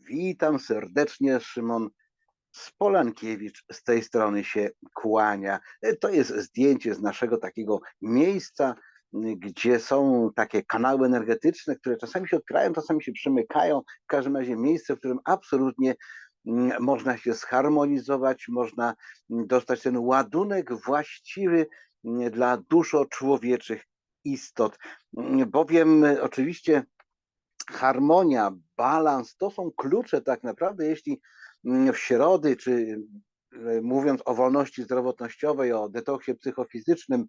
Witam serdecznie, Szymon Spolankiewicz z tej strony się kłania. To jest zdjęcie z naszego takiego miejsca, gdzie są takie kanały energetyczne, które czasami się otwierają, czasami się przymykają. W każdym razie miejsce, w którym absolutnie m, można się zharmonizować, można m, dostać ten ładunek właściwy m, dla duszo człowieczych istot. Bowiem oczywiście harmonia, balans to są klucze tak naprawdę, jeśli mm, w środy, czy e, mówiąc o wolności zdrowotnościowej, o detoksie psychofizycznym,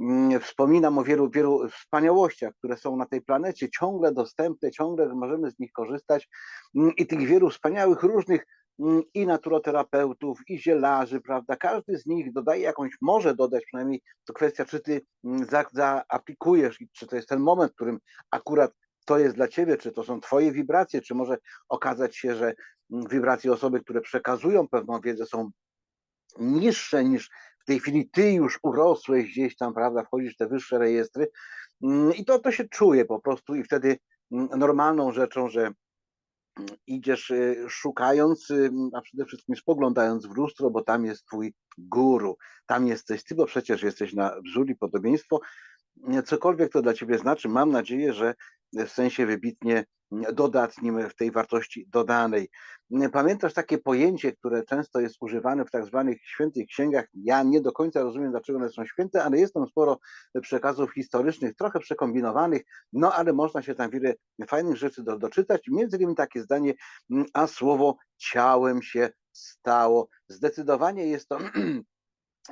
mm, wspominam o wielu, wielu wspaniałościach, które są na tej planecie, ciągle dostępne, ciągle możemy z nich korzystać mm, i tych wielu wspaniałych różnych i naturoterapeutów, i zielarzy, prawda? Każdy z nich dodaje jakąś, może dodać przynajmniej, to kwestia, czy ty za- zaaplikujesz i czy to jest ten moment, w którym akurat to jest dla ciebie, czy to są twoje wibracje, czy może okazać się, że mm, wibracje osoby, które przekazują pewną wiedzę są niższe niż w tej chwili ty już urosłeś gdzieś tam, prawda, wchodzisz w te wyższe rejestry Mm, i to, to się czuje po prostu i wtedy mm, normalną rzeczą, że idziesz y, szukając, y, a przede wszystkim spoglądając w lustro, bo tam jest twój guru, tam jesteś ty, bo przecież jesteś na wzór i podobieństwo, cokolwiek to dla ciebie znaczy, mam nadzieję, że w sensie wybitnie dodatnim w tej wartości dodanej. Pamiętasz takie pojęcie, które często jest używane w tak zwanych świętych księgach? Ja nie do końca rozumiem, dlaczego one są święte, ale jest tam sporo przekazów historycznych, trochę przekombinowanych, no ale można się tam wiele fajnych rzeczy do, doczytać. Między innymi takie zdanie, a słowo ciałem się stało. Zdecydowanie jest to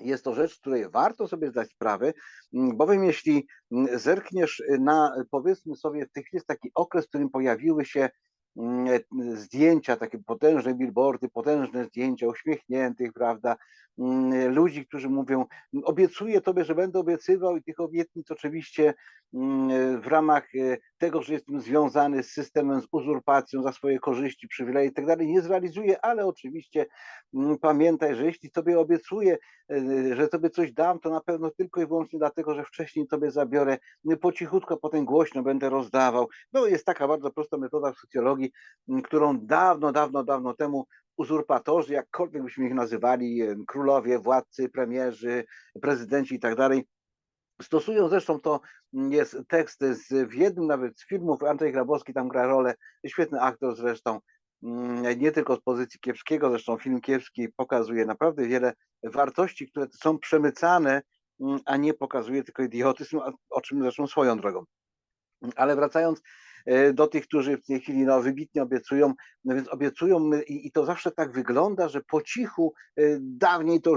jest to rzecz, której warto sobie zdać sprawę, bowiem jeśli zerkniesz na, powiedzmy sobie, w tej chwili jest taki okres, w którym pojawiły się m, zdjęcia, takie potężne billboardy, potężne zdjęcia uśmiechniętych, prawda, ludzi, którzy mówią, obiecuję tobie, że będę obiecywał i tych obietnic oczywiście m, w ramach e, tego, że jestem związany z systemem, z uzurpacją za swoje korzyści, przywileje i tak dalej, nie zrealizuję, ale oczywiście m, pamiętaj, że jeśli tobie obiecuję, e, że tobie coś dam, to na pewno tylko i wyłącznie dlatego, że wcześniej tobie zabiorę po cichutko, potem głośno będę rozdawał. No jest taka bardzo prosta metoda w socjologii, którą dawno, dawno, dawno temu uzurpatorzy, jakkolwiek byśmy ich nazywali, e, królowie, władcy, premierzy, prezydenci i tak dalej, Stosują zresztą to jest tekst z, w jednym nawet z filmów, Andrzej Grabowski tam gra rolę, świetny aktor zresztą, nie tylko z pozycji kiepskiego, zresztą film kiepski pokazuje naprawdę wiele wartości, które są przemycane, a nie pokazuje tylko idiotyzm, o czym zresztą swoją drogą. Ale wracając do tych, którzy w tej chwili no, wybitnie obiecują, no więc obiecują e, i, i to zawsze tak wygląda, że po cichu, e, dawniej to,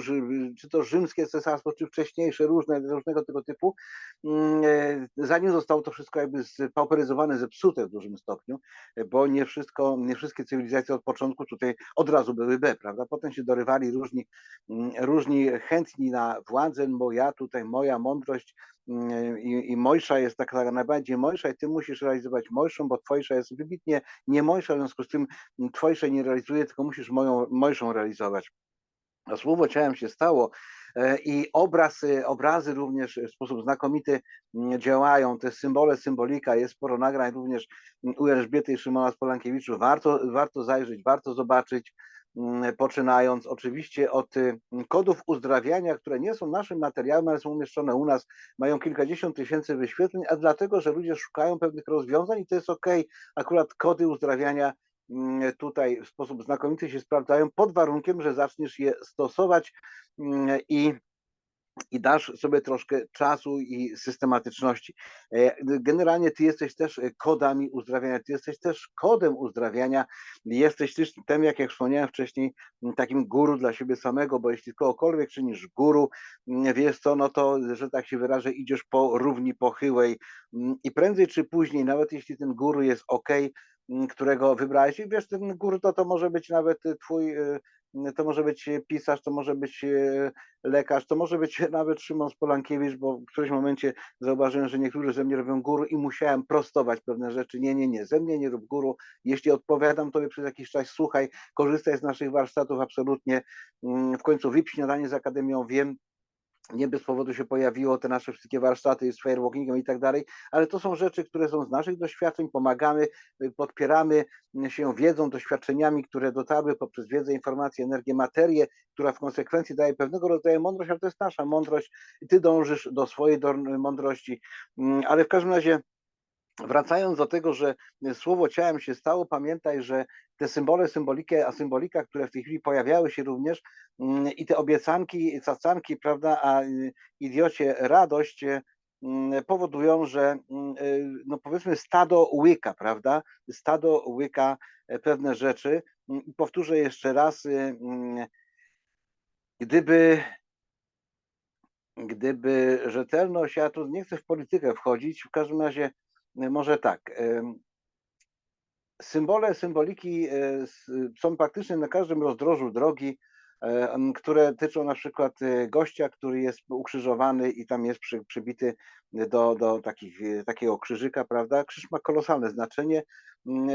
czy to rzymskie cesarstwo, czy wcześniejsze, różne, różnego tego typu, mm, e, zanim zostało to wszystko jakby spauperyzowane, zepsute w dużym stopniu, e, bo nie wszystko, nie wszystkie cywilizacje od początku tutaj od razu były B, prawda? Potem się dorywali różni, mm, różni chętni na władzę, bo ja tutaj, moja mądrość, i, i Mojsza jest taka najbardziej Mojsza i ty musisz realizować Mojszą, bo Twojsza jest wybitnie nie Mojsza, w związku z tym Twojsza nie realizuje, tylko musisz moją Mojszą realizować. A słowo ciałem się stało e, i obraz, e, obrazy również w sposób znakomity mm, działają, te symbole, symbolika, jest sporo nagrań również u Elżbiety i Szymona Spolankiewiczu, warto, warto zajrzeć, warto zobaczyć, poczynając oczywiście od y, kodów uzdrawiania, które nie są naszym materiałem, ale są umieszczone u nas, mają kilkadziesiąt tysięcy wyświetleń, a dlatego, że ludzie szukają pewnych rozwiązań i to jest ok, akurat kody uzdrawiania mm, tutaj w sposób znakomity się sprawdzają, pod warunkiem, że zaczniesz je stosować mm, i i dasz sobie troszkę czasu i systematyczności. E, Generalnie ty jesteś też e, kodami uzdrawiania, ty jesteś też kodem uzdrawiania, jesteś też tym, jak ja wspomniałem wcześniej, takim guru dla siebie samego, bo jeśli kogokolwiek czynisz guru, m, wiesz co, no to, że tak się wyrażę, idziesz po równi pochyłej m, i prędzej czy później, nawet jeśli ten guru jest ok, którego wybrałeś i wiesz, ten guru to, to może być nawet y, twój to może być pisarz, to może być e, lekarz, to może być nawet Szymon Spolankiewicz, bo w którymś momencie zauważyłem, że niektórzy ze mnie robią guru i musiałem prostować pewne rzeczy. Nie, nie, nie, ze mnie nie rób guru. Jeśli odpowiadam tobie przez jakiś czas, słuchaj, korzystaj z naszych warsztatów absolutnie. Mm, W końcu wyp śniadanie z Akademią, wiem, nie bez powodu się pojawiło te nasze wszystkie warsztaty z firewalkingiem i tak dalej, ale to są rzeczy, które są z naszych doświadczeń, pomagamy, y, podpieramy się wiedzą, doświadczeniami, które dotarły poprzez wiedzę, informację, energię, materię, która w konsekwencji daje pewnego rodzaju mądrość, ale to jest nasza mądrość. Ty dążysz do swojej mądrości, mm, ale w każdym razie Wracając do tego, że słowo ciałem się stało, pamiętaj, że te symbole, symbolikę, a symbolika, które w tej chwili pojawiały się również mm, i te obiecanki, cacanki, prawda, a y, idiocie radość mm, powodują, że mm, y, no powiedzmy stado łyka, prawda, stado łyka e, pewne rzeczy. Powtórzę jeszcze raz, y, gdyby gdyby rzetelność, ja tu nie chcę w politykę wchodzić, w każdym razie może tak. Symbole, symboliki e, są praktycznie na każdym rozdrożu drogi, e, które tyczą na przykład e, gościa, który jest ukrzyżowany i tam jest przy, przybity do, do takich, takiego krzyżyka, prawda? Krzyż ma kolosalne znaczenie.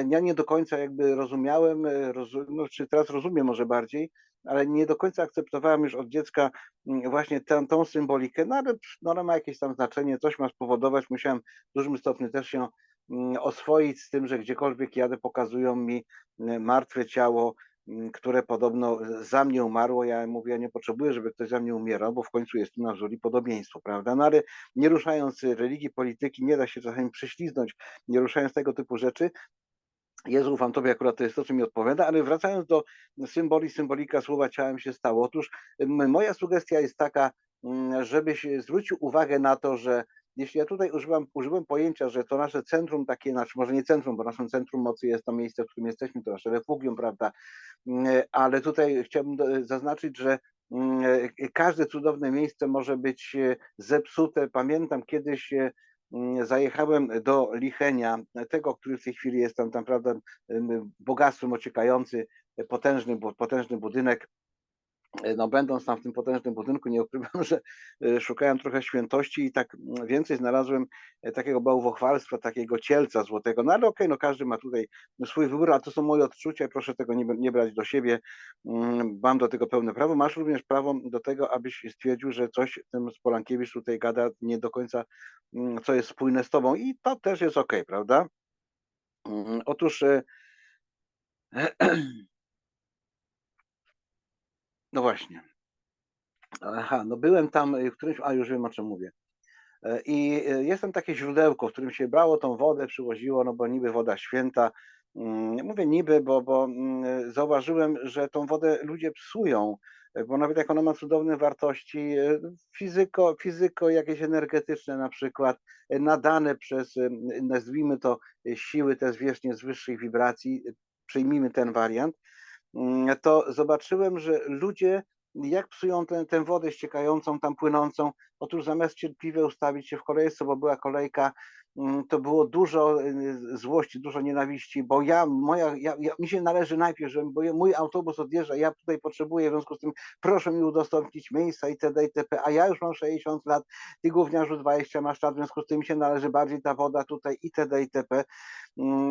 Ja nie do końca jakby rozumiałem, rozum, no, czy teraz rozumiem może bardziej, ale nie do końca akceptowałem już od dziecka mm, właśnie tę, tą symbolikę, no ale no, ma jakieś tam znaczenie, coś ma spowodować. Musiałem w dużym stopniu też się mm, oswoić z tym, że gdziekolwiek jadę, pokazują mi mm, martwe ciało, które podobno za mnie umarło. Ja mówię, ja nie potrzebuję, żeby ktoś za mnie umierał, bo w końcu jest tu na wzór podobieństwo, prawda? No ale nie ruszając religii, polityki, nie da się czasami prześliznąć, nie ruszając tego typu rzeczy, Jezu, ufam Tobie, akurat to jest to, co mi odpowiada, ale wracając do symboli, symbolika słowa ciałem się stało. Otóż moja sugestia jest taka, żebyś zwrócił uwagę na to, że jeśli ja tutaj używam, używam pojęcia, że to nasze centrum takie, znaczy może nie centrum, bo naszym centrum mocy jest to miejsce, w którym jesteśmy, to nasze refugium, prawda, ale tutaj chciałbym zaznaczyć, że każde cudowne miejsce może być zepsute. Pamiętam kiedyś Mm, zajechałem do Lichenia, tego, który w tej chwili jest tam, tam prawda, bogactwem ociekający, potężny, potężny budynek, no będąc tam w tym potężnym budynku, nie ukrywam, że e, szukałem trochę świętości i tak mm, więcej znalazłem e, takiego bałwochwalstwa, takiego cielca złotego. No ale okej, okay, no każdy ma tutaj swój wybór, a to są moje odczucia proszę tego nie, nie brać do siebie. Mm, mam do tego pełne prawo. Masz również prawo do tego, abyś stwierdził, że coś ten Spolankiewicz tutaj gada nie do końca, mm, co jest spójne z tobą i to też jest okej, okay, prawda? Otóż No właśnie. Aha, no byłem tam w którymś, a już wiem o czym mówię. E, I e, jest tam takie źródełko, w którym się brało tą wodę, przywoziło, no bo niby woda święta. Mm, mówię niby, bo, bo mm, zauważyłem, że tą wodę ludzie psują, e, bo nawet jak ona ma cudowne wartości fizyko, fizyko jakieś energetyczne na przykład, nadane przez, nazwijmy to, siły te zwierzchnie z wyższych wibracji, przyjmijmy ten wariant, to zobaczyłem, że ludzie jak psują tę, tę wodę ściekającą, tam płynącą. Otóż zamiast cierpliwie ustawić się w kolejce, bo była kolejka, mm, to było dużo y, złości, dużo nienawiści, bo ja, moja, ja, ja mi się należy najpierw, że bo mój autobus odjeżdża, ja tutaj potrzebuję, w związku z tym proszę mi udostępnić miejsca itd. itp., a ja już mam 60 lat, ty gówniarzu 20 masz lat, w związku z tym mi się należy bardziej ta woda tutaj itd. itp.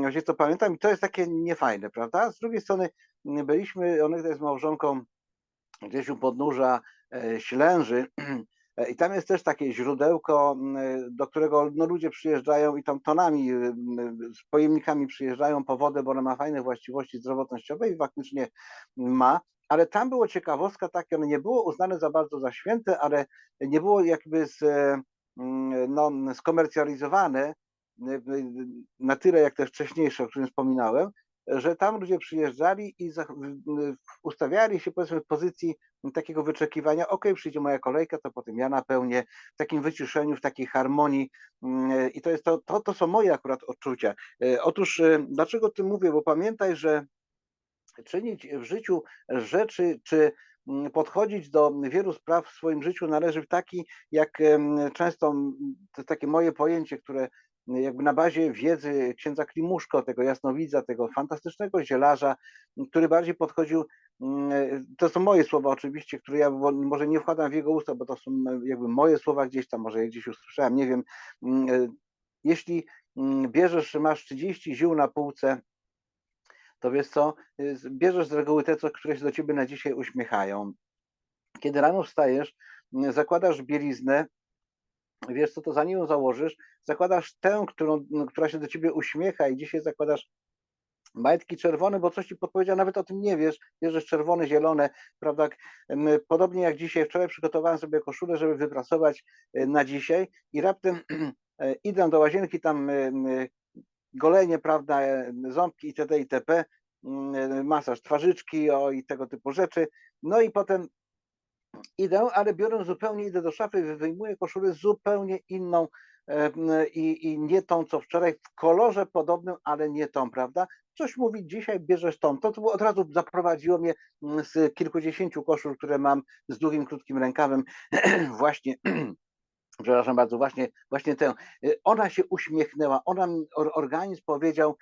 Gdzie to pamiętam i to jest takie niefajne, prawda? Z drugiej strony byliśmy, ona jest małżonką gdzieś u podnóża e, Ślęży e, i tam jest też takie źródełko, do którego no, ludzie przyjeżdżają i tam tonami, z pojemnikami przyjeżdżają po wodę, bo ona ma fajne właściwości zdrowotnościowe i faktycznie ma, ale tam było ciekawostka takie, ono nie było uznane za bardzo za święte, ale nie było jakby z, no, skomercjalizowane na tyle jak te wcześniejsze, o którym wspominałem, że tam ludzie przyjeżdżali i ustawiali się powiedzmy w pozycji takiego wyczekiwania, ok, przyjdzie moja kolejka, to potem ja napełnię w takim wyciszeniu, w takiej harmonii mm, i to jest to, to, to są moje akurat odczucia. E, otóż e, dlaczego ty mówię, bo pamiętaj, że czynić w życiu rzeczy, czy mm, podchodzić do wielu spraw w swoim życiu należy w taki, jak często to takie moje pojęcie, które jakby na bazie wiedzy księdza Klimuszko, tego jasnowidza, tego fantastycznego zielarza, który bardziej podchodził, mm, to są moje słowa oczywiście, które ja może nie wkładam w jego usta, bo to są jakby moje słowa gdzieś tam, może je gdzieś usłyszałem, nie wiem. Mm, jeśli mm, bierzesz, masz 30 ziół na półce, to wiesz co, bierzesz z reguły te, co, które się do ciebie na dzisiaj uśmiechają. Kiedy rano wstajesz, zakładasz bieliznę, wiesz co to zanim ją założysz, zakładasz tę, którą, która się do ciebie uśmiecha i dzisiaj zakładasz majtki czerwone, bo coś ci podpowiedział, nawet o tym nie wiesz, bierzesz czerwone, zielone, prawda? Podobnie jak dzisiaj, wczoraj przygotowałem sobie koszulę, żeby wypracować e, na dzisiaj i raptem e, idę do łazienki, tam e, golenie, prawda, ząbki itd. itp., masaż twarzyczki o, i tego typu rzeczy. No i potem idę, ale biorę zupełnie, idę do szafy, wyjmuję koszulę zupełnie inną i, i nie tą, co wczoraj, w kolorze podobnym, ale nie tą, prawda? Coś mówi, dzisiaj bierzesz tą. To, to od razu zaprowadziło mnie mm, z kilkudziesięciu koszul, które mam z długim, krótkim rękawem, właśnie przepraszam bardzo, właśnie, właśnie tę. Y, Ona się uśmiechnęła, ona, organizm powiedział,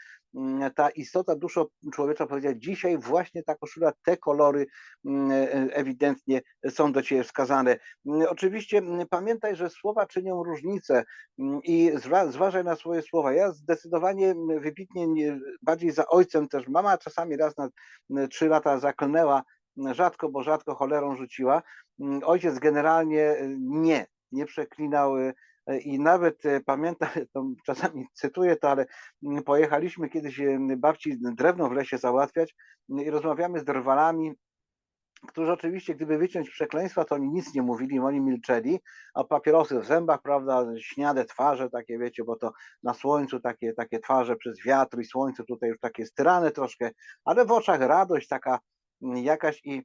ta istota duszo człowiecza powiedziała, dzisiaj właśnie ta koszula, te kolory mm, e, ewidentnie są do ciebie wskazane. Mm, Oczywiście mm, pamiętaj, że słowa czynią różnicę mm, i zwa- zważaj na swoje słowa. Ja zdecydowanie mm, wybitnie nie, bardziej za ojcem też, mama czasami raz na mm, trzy lata zaklnęła, mm, rzadko, bo rzadko cholerą rzuciła. Mm, Ojciec generalnie y, nie, nie przeklinał i nawet y, pamiętam, to czasami cytuję to, ale mm, pojechaliśmy kiedyś y, babci drewno w lesie załatwiać y, i rozmawiamy z drwalami, którzy oczywiście, gdyby wyciąć przekleństwa, to oni nic nie mówili, oni milczeli, a papierosy w zębach, prawda, śniade twarze takie, wiecie, bo to na słońcu takie, takie twarze przez wiatr i słońce tutaj już takie styrane troszkę, ale w oczach radość taka mm, jakaś i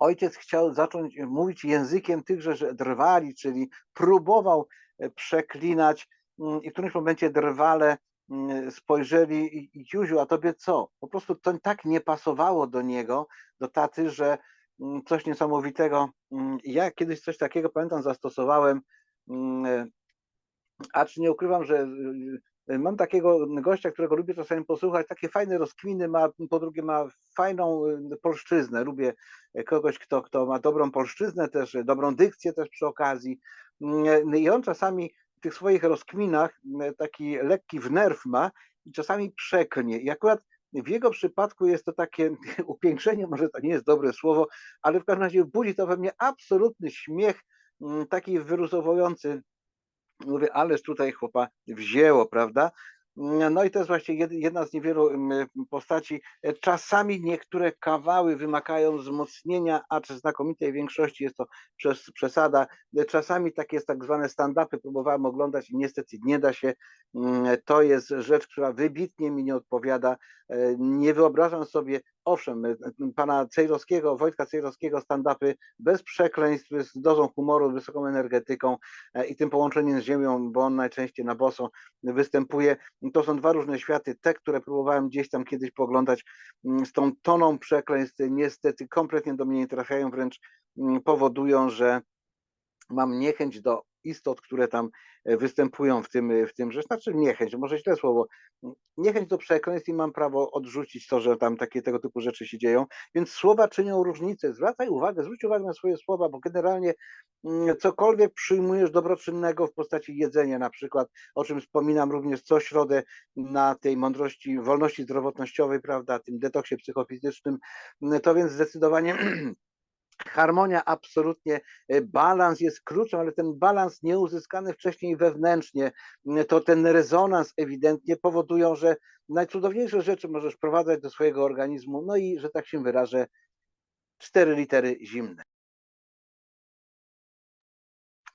ojciec chciał zacząć mówić językiem tychże że drwali, czyli próbował e, przeklinać mm, i w którymś momencie drwale mm, spojrzeli i, Józiu, a tobie co? Po prostu to tak nie pasowało do niego, do taty, że mm, coś niesamowitego. Ja kiedyś coś takiego, pamiętam, zastosowałem, e, acz nie ukrywam, że y, y, mam takiego gościa, którego lubię czasami posłuchać, takie fajne rozkminy ma, po drugie ma fajną y, polszczyznę, lubię kogoś, kto, kto ma dobrą polszczyznę też, dobrą dykcję też przy okazji. Mm, i on czasami w tych swoich rozkminach taki lekki wnerw ma i czasami przeklnie i akurat w jego przypadku jest to takie upiększenie, może to nie jest dobre słowo, ale w każdym razie budzi to we mnie absolutny śmiech, mm, taki wyruzowujący, Mówię, ależ tutaj chłopa wzięło, prawda? No i to jest właśnie jed- jedna z niewielu mm, postaci. E, Czasami niektóre kawały wymagają wzmocnienia, a czy znakomitej większości jest to przez, przesada. E, Czasami takie jest tak zwane stand-upy próbowałem oglądać i niestety nie da się. Mm, To jest rzecz, która wybitnie mi nie odpowiada. E, Nie wyobrażam sobie, owszem, e, pana Cejrowskiego, Wojtka Cejrowskiego stand-upy bez przekleństw, z dozą humoru, wysoką energetyką e, i tym połączeniem z ziemią, bo on najczęściej na boso występuje. To są dwa różne światy. Te, które próbowałem gdzieś tam kiedyś poglądać mm, z tą toną przekleństw, niestety kompletnie do mnie nie trafiają, wręcz mm, powodują, że mam niechęć do istot, które tam e, występują w tym, w tym rzecz, znaczy niechęć, może źle słowo, niechęć do przekleństw i mam prawo odrzucić to, że tam takie tego typu rzeczy się dzieją, więc słowa czynią różnicę, zwracaj uwagę, zwróć uwagę na swoje słowa, bo generalnie mm, cokolwiek przyjmujesz dobroczynnego w postaci jedzenia na przykład, o czym wspominam również co środę na tej mądrości, wolności zdrowotnościowej, prawda, tym detoksie psychofizycznym, to więc zdecydowanie harmonia absolutnie, e, balans jest kluczem, ale ten balans nieuzyskany wcześniej wewnętrznie, to ten rezonans ewidentnie powodują, że najcudowniejsze rzeczy możesz wprowadzać do swojego organizmu, no i, że tak się wyrażę, cztery litery zimne.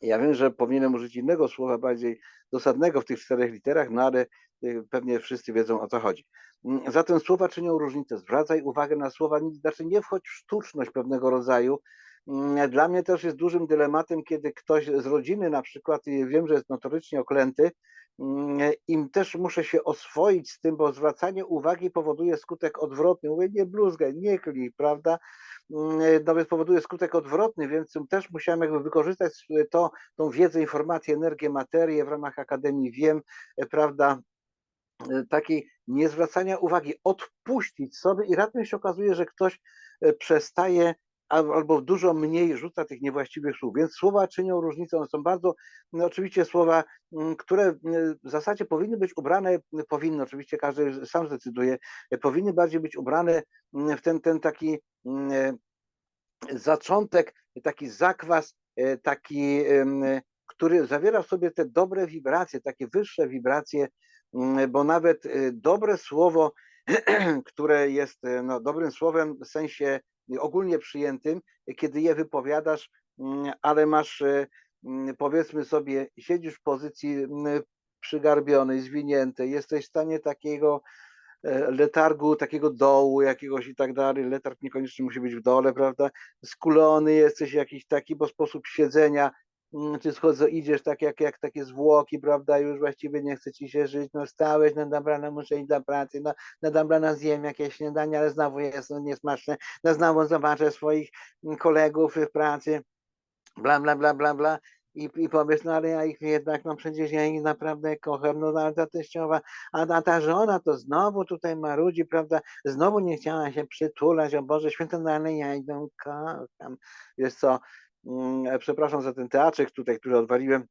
Ja wiem, że powinienem użyć innego słowa, bardziej dosadnego w tych czterech literach, no ale y, pewnie wszyscy wiedzą o co chodzi. Mm, Zatem słowa czynią różnicę. Zwracaj uwagę na słowa, znaczy nie wchodź w sztuczność pewnego rodzaju. Mm, Dla mnie też jest dużym dylematem, kiedy ktoś z rodziny na przykład, i wiem, że jest notorycznie oklęty, im też muszę się oswoić z tym, bo zwracanie uwagi powoduje skutek odwrotny. Mówię, nie bluzgaj, nie klij, prawda? Mm, No więc powoduje skutek odwrotny, więc też musiałem jakby wykorzystać to, tą wiedzę, informację, energię, materię w ramach Akademii Wiem, e, prawda, e, takiej niezwracania uwagi, odpuścić sobie i raptem się okazuje, że ktoś e, przestaje albo dużo mniej rzuca tych niewłaściwych słów. Więc słowa czynią różnicę. One są bardzo, no oczywiście słowa, mm, które mm, w zasadzie powinny być ubrane, mm, powinny, oczywiście każdy sam zdecyduje, powinny bardziej być ubrane w ten, ten taki zaczątek, taki zakwas e, taki, który zawiera w sobie te dobre wibracje, takie wyższe wibracje, bo nawet e, dobre słowo, które jest e, no, dobrym słowem w sensie ogólnie przyjętym, kiedy je wypowiadasz, mm, ale masz, e, mm, powiedzmy sobie, siedzisz w pozycji mm, przygarbionej, zwiniętej, jesteś w stanie takiego e, letargu, takiego dołu jakiegoś i tak dalej. Letarg niekoniecznie musi być w dole, prawda? Skulony jesteś jakiś taki, bo sposób siedzenia, mm, ty schodzę, idziesz tak jak, jak takie zwłoki, prawda? Już właściwie nie chce ci się żyć, no stałeś, dobra, no muszę iść do pracy, no, dobra, no zjem jakieś śniadanie, ale znowu jest no, niesmaczne, no znowu zobaczę swoich mm, kolegów w pracy, bla, bla, bla, bla, bla. I, I powiesz, no ale ja ich jednak, no przecież ja ich naprawdę kocham, no ale ta teściowa, a ta, ta żona to znowu tutaj marudzi, prawda, znowu nie chciała się przytulać, o Boże Święty, no ale ja ją kocham. Wiesz co, mm, przepraszam za ten teatrzyk tutaj, który odwaliłem,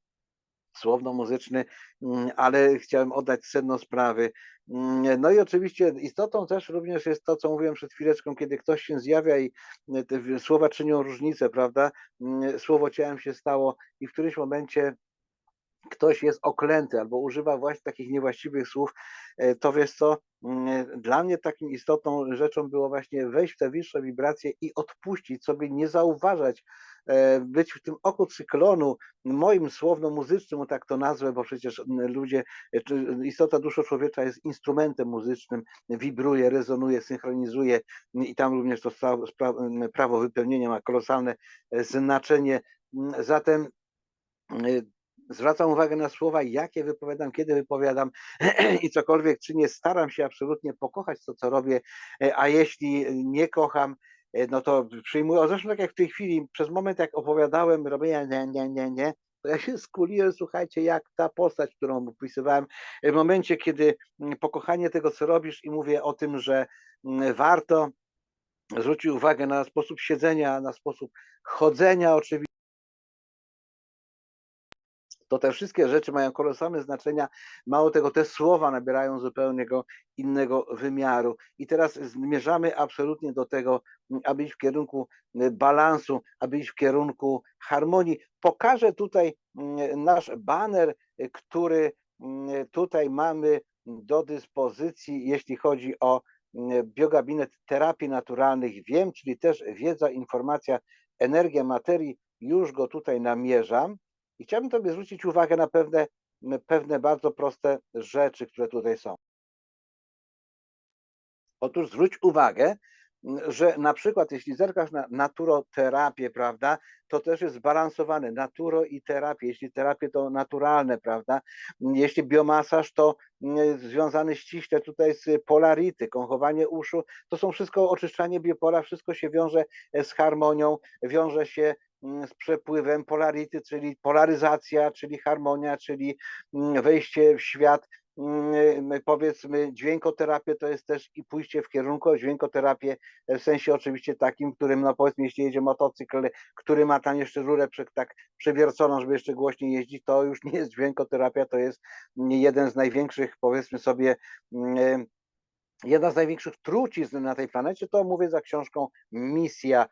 słowno-muzyczny, mm, ale chciałem oddać sedno sprawy. Mm, No i oczywiście istotą też również jest to, co mówiłem przed chwileczką, kiedy ktoś się zjawia i e, te słowa czynią różnicę, prawda? Mm, Słowo ciałem się stało i w którymś momencie ktoś jest oklęty albo używa właśnie takich niewłaściwych słów, e, to wiesz co, mm, dla mnie takim istotną rzeczą było właśnie wejść w te wyższe wibracje i odpuścić sobie, nie zauważać, e, być w tym oku cyklonu, moim słowno-muzycznym, tak to nazwę, bo przecież ludzie, e, istota duszy człowieka jest instrumentem muzycznym, wibruje, rezonuje, synchronizuje i tam również to prawo wypełnienia ma kolosalne e, znaczenie. Zatem zwracam uwagę na słowa, jakie wypowiadam, kiedy wypowiadam i cokolwiek czynię, staram się absolutnie pokochać to, co robię, e, a jeśli nie kocham, e, no to przyjmuję, zresztą tak jak w tej chwili, przez moment jak opowiadałem, robienia nie, nie, nie, nie, to ja się skuliłem, słuchajcie, jak ta postać, którą opisywałem, w momencie, kiedy mm, pokochanie tego, co robisz i mówię o tym, że mm, warto zwrócić uwagę na sposób siedzenia, na sposób chodzenia oczywiście, to te wszystkie rzeczy mają kolosalne znaczenia. Mało tego, te słowa nabierają zupełnie go innego wymiaru. I teraz zmierzamy absolutnie do tego, aby iść w kierunku y, balansu, aby iść w kierunku harmonii. Pokażę tutaj mm, nasz baner, y, który mm, tutaj mamy do dyspozycji, jeśli chodzi o mm, biogabinet terapii naturalnych wiem, czyli też wiedza, informacja, energia materii, już go tutaj namierzam. I chciałbym Tobie zwrócić uwagę na pewne, pewne bardzo proste rzeczy, które tutaj są. Otóż zwróć uwagę, że na przykład jeśli zerkasz na naturoterapię, prawda, to też jest zbalansowane naturo i terapię. Jeśli terapie to naturalne, prawda, jeśli biomasaż to związany ściśle tutaj z polarity, kąchowanie uszu, to są wszystko oczyszczanie biopola, wszystko się wiąże e, z harmonią, wiąże się z przepływem polarity, czyli polaryzacja, czyli harmonia, czyli mm, wejście w świat. mm, Powiedzmy, dźwiękoterapię to jest też i pójście w kierunku dźwiękoterapię, w sensie oczywiście takim, którym, no powiedzmy, jeśli jedzie motocykl, który ma tam jeszcze rurę prze, tak przewierconą, żeby jeszcze głośniej jeździć, to już nie jest dźwiękoterapia, to jest jeden z największych, powiedzmy sobie, mm, jedna z największych trucizn na tej planecie, to mówię za książką Misja e,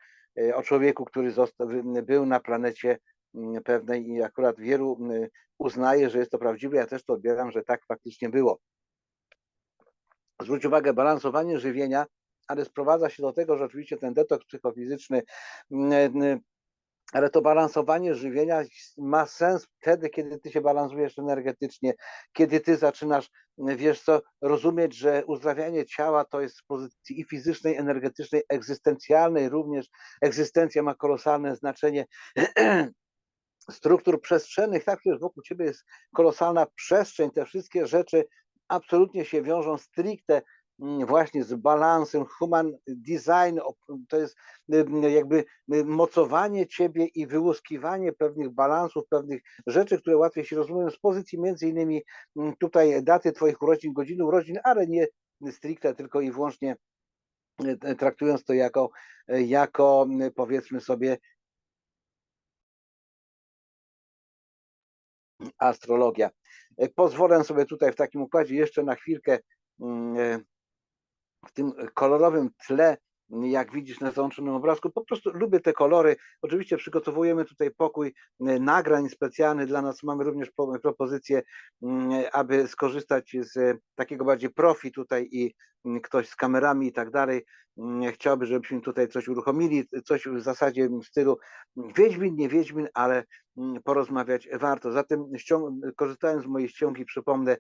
o człowieku, który zosta- wy- był na planecie mm, pewnej i akurat wielu mm, uznaje, że jest to prawdziwe. Ja też to odbieram, że tak faktycznie było. Zwróć uwagę, balansowanie żywienia, ale sprowadza się do tego, że oczywiście ten detoks psychofizyczny, mm, ale to balansowanie żywienia ma sens wtedy, kiedy ty się balansujesz energetycznie, kiedy ty zaczynasz, wiesz co, rozumieć, że uzdrawianie ciała to jest z pozycji i fizycznej, energetycznej, egzystencjalnej również. Egzystencja ma kolosalne znaczenie struktur przestrzennych, tak przecież wokół ciebie jest kolosalna przestrzeń, te wszystkie rzeczy absolutnie się wiążą stricte właśnie z balansem, human design, to jest jakby mocowanie ciebie i wyłuskiwanie pewnych balansów, pewnych rzeczy, które łatwiej się rozumieją z pozycji między innymi mm, tutaj daty twoich urodzin, godziny urodzin, ale nie stricte tylko i wyłącznie y, traktując to jako, jako y, powiedzmy sobie astrologia. E, Pozwolę sobie tutaj w takim układzie jeszcze na chwilkę mm, e, w tym kolorowym tle jak widzisz na załączonym obrazku. Po prostu lubię te kolory. Oczywiście przygotowujemy tutaj pokój y, nagrań specjalny dla nas. Mamy również po- propozycję, mm, aby skorzystać z takiego bardziej profi tutaj i mm, ktoś z kamerami i tak dalej mm, chciałby, żebyśmy tutaj coś uruchomili, coś w zasadzie w stylu Wiedźmin, nie Wiedźmin, ale porozmawiać warto. Zatem korzystając z mojej ściągi, przypomnę,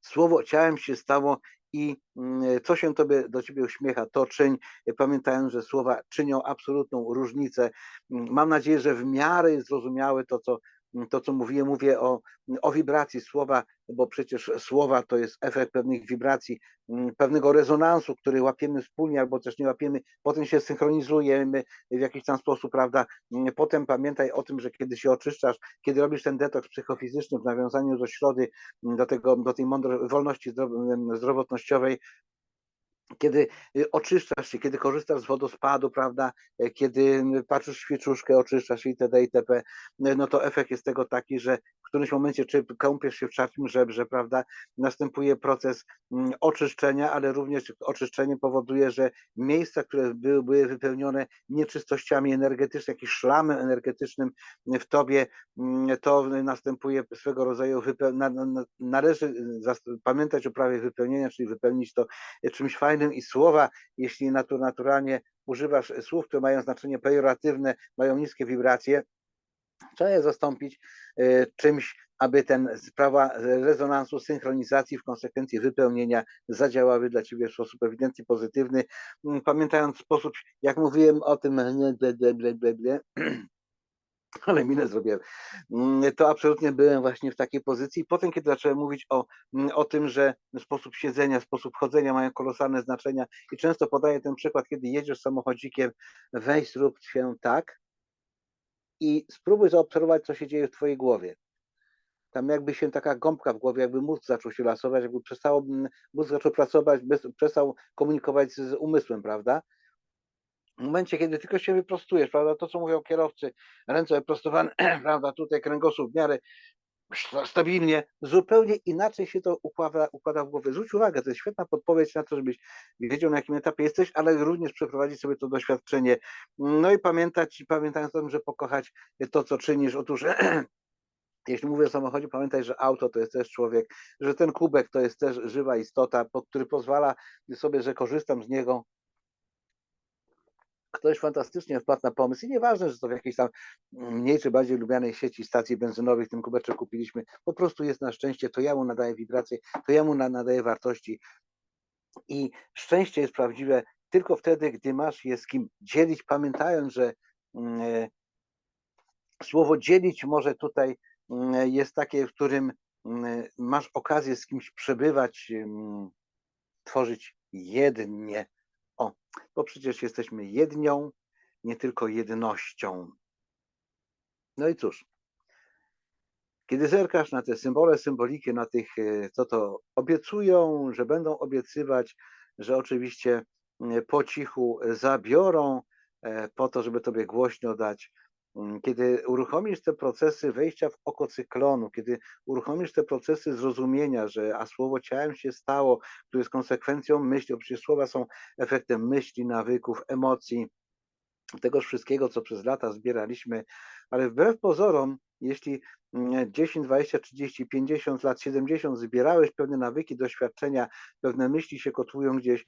słowo ciałem się stało i mm, co się tobie, do ciebie uśmiecha, to czyń, pamiętając, że słowa czynią absolutną różnicę. Mm, Mam nadzieję, że w miarę jest zrozumiałe to, co, to, co mówię. Mówię o, o wibracji słowa, bo przecież słowa to jest efekt pewnych wibracji, mm, pewnego rezonansu, który łapiemy wspólnie albo też nie łapiemy, potem się synchronizujemy w jakiś tam sposób, prawda? Mm, Potem pamiętaj o tym, że kiedy się oczyszczasz, kiedy robisz ten detoks psychofizyczny w nawiązaniu do środy, mm, do, tego, do tej mądro- wolności zdrow- zdrowotnościowej, kiedy y, oczyszczasz się, kiedy korzystasz z wodospadu, prawda, y, kiedy patrzysz świeczuszkę, oczyszczasz się itd. itp., y, no to efekt jest tego taki, że w którymś momencie, czy kąpiesz się w czarnym żebrze, prawda, następuje proces oczyszczenia, ale również oczyszczenie powoduje, że miejsca, które były, były wypełnione nieczystościami energetycznymi, jakimś szlamem energetycznym w tobie, to następuje swego rodzaju, wypeł- na, na, na- należy pamiętać o prawie wypełnienia, czyli wypełnić to czymś fajnym i słowa, jeśli natu- naturalnie używasz słów, które mają znaczenie pejoratywne, mają niskie wibracje, trzeba je zastąpić e, czymś, aby ten sprawa rezonansu, synchronizacji, w konsekwencji wypełnienia zadziałały dla Ciebie w sposób ewidentnie pozytywny. Mm, Pamiętając sposób, jak mówiłem o tym, ble, ble, ble, ble, ale minę zrobiłem. Mm, To absolutnie byłem właśnie w takiej pozycji. Potem, kiedy zacząłem mówić o, mm, o tym, że sposób siedzenia, sposób chodzenia mają kolosalne znaczenia i często podaję ten przykład, kiedy jedziesz samochodzikiem, weź zrób się tak i spróbuj zaobserwować, co się dzieje w twojej głowie. Tam jakby się taka gąbka w głowie, jakby mózg zaczął się lasować, jakby przestał, mm, mózg zaczął pracować, bez, przestał komunikować z umysłem, prawda? W momencie, kiedy tylko się wyprostujesz, prawda, to co mówią kierowcy, ręce wyprostowane, prawda, tutaj kręgosłup w miarę sta- stabilnie, zupełnie inaczej się to układa, układa w głowie. Zwróć uwagę, to jest świetna podpowiedź na to, żebyś wiedział na jakim etapie jesteś, ale również przeprowadzić sobie to doświadczenie. No i pamiętać, pamiętając o tym, że pokochać to, co czynisz. Otóż jeśli mówię o samochodzie, pamiętaj, że auto to jest też człowiek, że ten kubek to jest też żywa istota, który pozwala sobie, że korzystam z niego, ktoś fantastycznie wpadł na pomysł i nieważne, że to w jakiejś tam mniej czy bardziej lubianej sieci stacji benzynowych ten kubeczek kupiliśmy, po prostu jest na szczęście, to ja mu nadaję wibracje, to ja mu na- nadaję wartości i szczęście jest prawdziwe tylko wtedy, gdy masz je z kim dzielić, pamiętając, że mm, e, słowo dzielić może tutaj mm, jest takie, w którym mm, masz okazję z kimś przebywać, tworzyć jednie. O, bo przecież jesteśmy jednią, nie tylko jednością. No i cóż, kiedy zerkasz na te symbole, symboliki, na tych, e, co to obiecują, że będą obiecywać, że oczywiście e, po cichu zabiorą e, po to, żeby tobie głośno dać, kiedy uruchomisz te procesy wejścia w oko cyklonu, kiedy uruchomisz te procesy zrozumienia, że a słowo ciałem się stało, które jest konsekwencją myśli, bo przecież słowa są efektem myśli, nawyków, emocji, tego wszystkiego, co przez lata zbieraliśmy, ale wbrew pozorom, jeśli mm, 10, 20, 30, 50 lat, 70 zbierałeś pewne nawyki, doświadczenia, pewne myśli się kotłują gdzieś,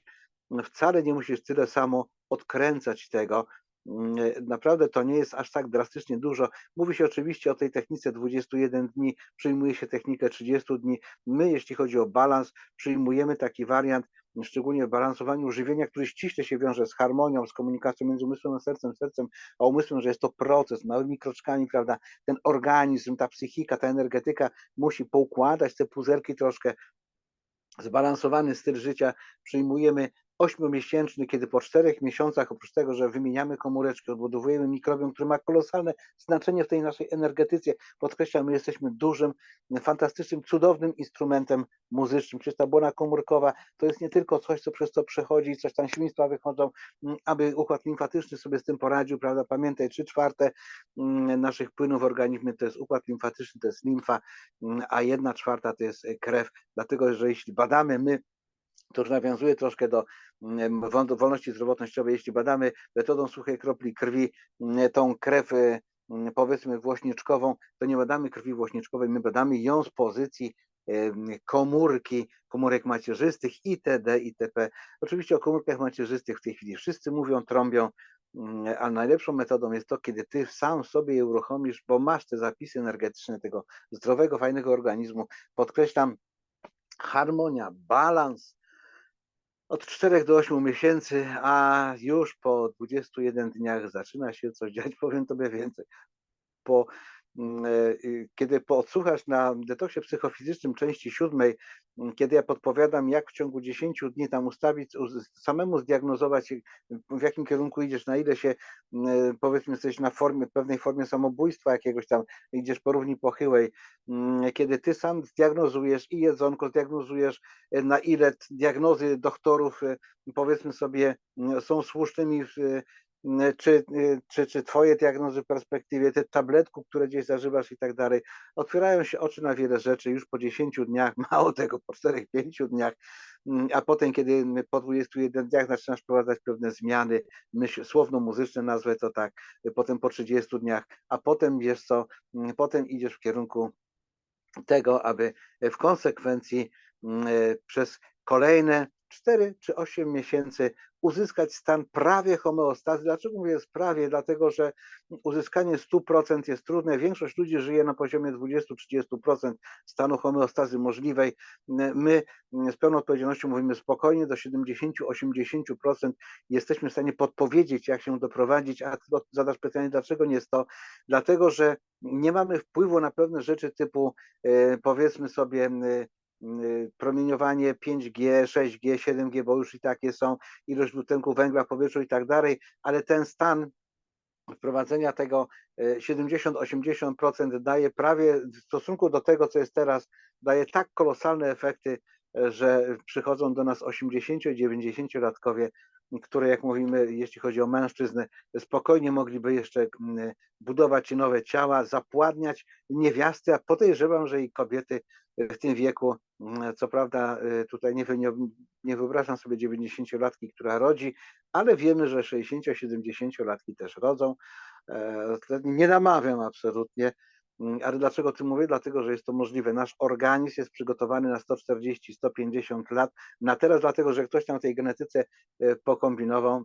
wcale nie musisz tyle samo odkręcać tego. Mm, Naprawdę to nie jest aż tak drastycznie dużo. Mówi się oczywiście o tej technice 21 dni, przyjmuje się technikę 30 dni. My, jeśli chodzi o balans, przyjmujemy taki wariant, szczególnie w balansowaniu żywienia, który ściśle się wiąże z harmonią, z komunikacją między umysłem a sercem, sercem a umysłem, że jest to proces, małymi kroczkami, prawda, ten organizm, ta psychika, ta energetyka musi poukładać te puzerki troszkę, zbalansowany styl życia przyjmujemy ośmiomiesięczny, kiedy po czterech miesiącach, oprócz tego, że wymieniamy komóreczki, odbudowujemy mikrobiom, który ma kolosalne znaczenie w tej naszej energetyce. Podkreślam, my jesteśmy dużym, fantastycznym, cudownym instrumentem muzycznym. Przecież ta błona komórkowa to jest nie tylko coś, co przez co przechodzi, coś tam świństwa wychodzą, m, aby układ limfatyczny sobie z tym poradził, prawda? Pamiętaj, trzy czwarte mm, naszych płynów w organizmie to jest układ limfatyczny, to jest limfa, mm, a jedna czwarta to jest krew. Dlatego, że jeśli badamy my to już nawiązuje troszkę do mm, wolności zdrowotnościowej. Jeśli badamy metodą suchej kropli krwi mm, tą krew, y, mm, powiedzmy, włośniczkową, to nie badamy krwi włośniczkowej, my badamy ją z pozycji em, komórki, komórek macierzystych itd. itp. Oczywiście o komórkach macierzystych w tej chwili wszyscy mówią, trąbią, ale najlepszą metodą jest to, kiedy ty sam sobie je uruchomisz, bo masz te zapisy energetyczne tego zdrowego, fajnego organizmu. Podkreślam, harmonia, balans od 4 do 8 miesięcy, a już po 21 dniach zaczyna się coś dziać, powiem tobie więcej. Po, kiedy poodsłuchasz na detoksie psychofizycznym części siódmej, mm, kiedy ja podpowiadam, jak w ciągu 10 dni tam ustawić, samemu zdiagnozować, y, w jakim kierunku idziesz, na ile się, mm, powiedzmy, jesteś na formie, pewnej formie samobójstwa jakiegoś tam, idziesz po równi pochyłej, mm, kiedy ty sam zdiagnozujesz i jedzonko, zdiagnozujesz, e, na ile diagnozy doktorów, e, powiedzmy sobie, mm, są słusznymi, w, e, czy, y, czy, czy twoje diagnozy w perspektywie, te tabletków, które gdzieś zażywasz i tak dalej, otwierają się oczy na wiele rzeczy już po 10 dniach, mało tego, po 4-5 dniach, mm, a potem, kiedy po 21 dniach zaczynasz wprowadzać pewne zmiany, myśl, słowno-muzyczne nazwę to tak, y, potem po 30 dniach, a potem wiesz co, mm, potem idziesz w kierunku tego, aby w konsekwencji mm, przez kolejne 4 czy 8 miesięcy uzyskać stan prawie homeostazy. Dlaczego mówię prawie? Dlatego, że uzyskanie 100% jest trudne. Większość ludzi żyje na poziomie 20-30% stanu homeostazy możliwej. My z pełną odpowiedzialnością mówimy spokojnie do 70-80% jesteśmy w stanie podpowiedzieć, jak się doprowadzić, a zadasz pytanie, dlaczego nie jest to? Dlatego, że nie mamy wpływu na pewne rzeczy typu e, powiedzmy sobie e, promieniowanie 5G, 6G, 7G, bo już i takie są, ilość dwutlenku węgla w powietrzu i tak dalej, ale ten stan wprowadzenia tego e, 70-80% daje prawie w stosunku do tego, co jest teraz, daje tak kolosalne efekty, że przychodzą do nas 80-90-latkowie, które, jak mówimy, jeśli chodzi o mężczyzn, spokojnie mogliby jeszcze mm, budować nowe ciała, zapładniać niewiasty, a podejrzewam, że i kobiety w tym wieku, mm, co prawda y, tutaj nie, nie, nie wyobrażam sobie 90-latki, która rodzi, ale wiemy, że 60-70-latki też rodzą. E, Nie namawiam absolutnie, ale dlaczego o tym mówię? Dlatego, że jest to możliwe. Nasz organizm jest przygotowany na 140-150 lat. Na teraz, dlatego, że ktoś tam tej genetyce e, pokombinował,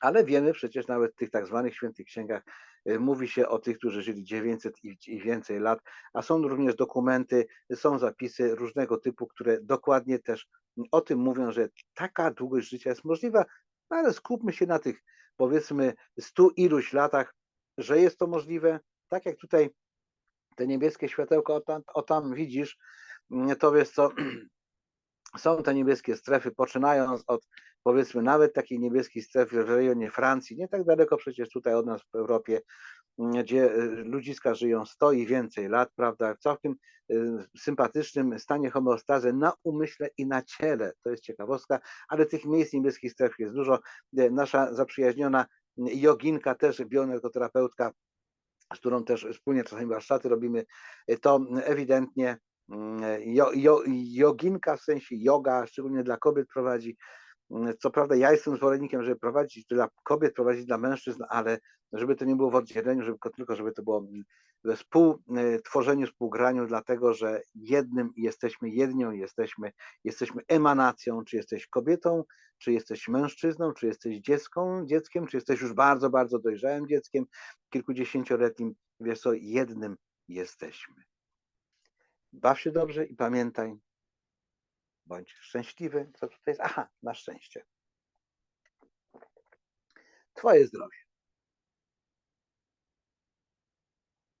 ale wiemy przecież nawet w tych tak zwanych świętych księgach y, mówi się o tych, którzy żyli 900 i, i więcej lat, a są również dokumenty, są zapisy różnego typu, które dokładnie też o tym mówią, że taka długość życia jest możliwa, no ale skupmy się na tych powiedzmy stu iluś latach, że jest to możliwe. Tak jak tutaj te niebieskie światełko, o tam, o tam widzisz, mm, to wiesz co, są te niebieskie strefy, poczynając od powiedzmy nawet takiej niebieskiej strefy w rejonie Francji, nie tak daleko przecież tutaj od nas w Europie, m, gdzie y, ludziska żyją 100 i więcej lat, prawda, w całkiem y, sympatycznym stanie homeostazy na umyśle i na ciele. To jest ciekawostka, ale tych miejsc niebieskich stref jest dużo. Y, Nasza zaprzyjaźniona joginka, też bioenergoterapeutka, z którą też wspólnie czasami warsztaty robimy, to ewidentnie mm, jo, jo, joginka, w sensie yoga, szczególnie dla kobiet prowadzi. Co prawda ja jestem zwolennikiem, żeby prowadzić dla kobiet, prowadzić dla mężczyzn, ale żeby to nie było w oddzieleniu, żeby, tylko żeby to było we współtworzeniu, współgraniu, dlatego że jednym jesteśmy, jednią jesteśmy, jesteśmy emanacją, czy jesteś kobietą, czy jesteś mężczyzną, czy jesteś dziecką, dzieckiem, czy jesteś już bardzo, bardzo dojrzałym dzieckiem, kilkudziesięcioletnim, wiesz co, jednym jesteśmy. Baw się dobrze i pamiętaj, bądź szczęśliwy. Co tutaj jest? Aha, na szczęście. Twoje zdrowie.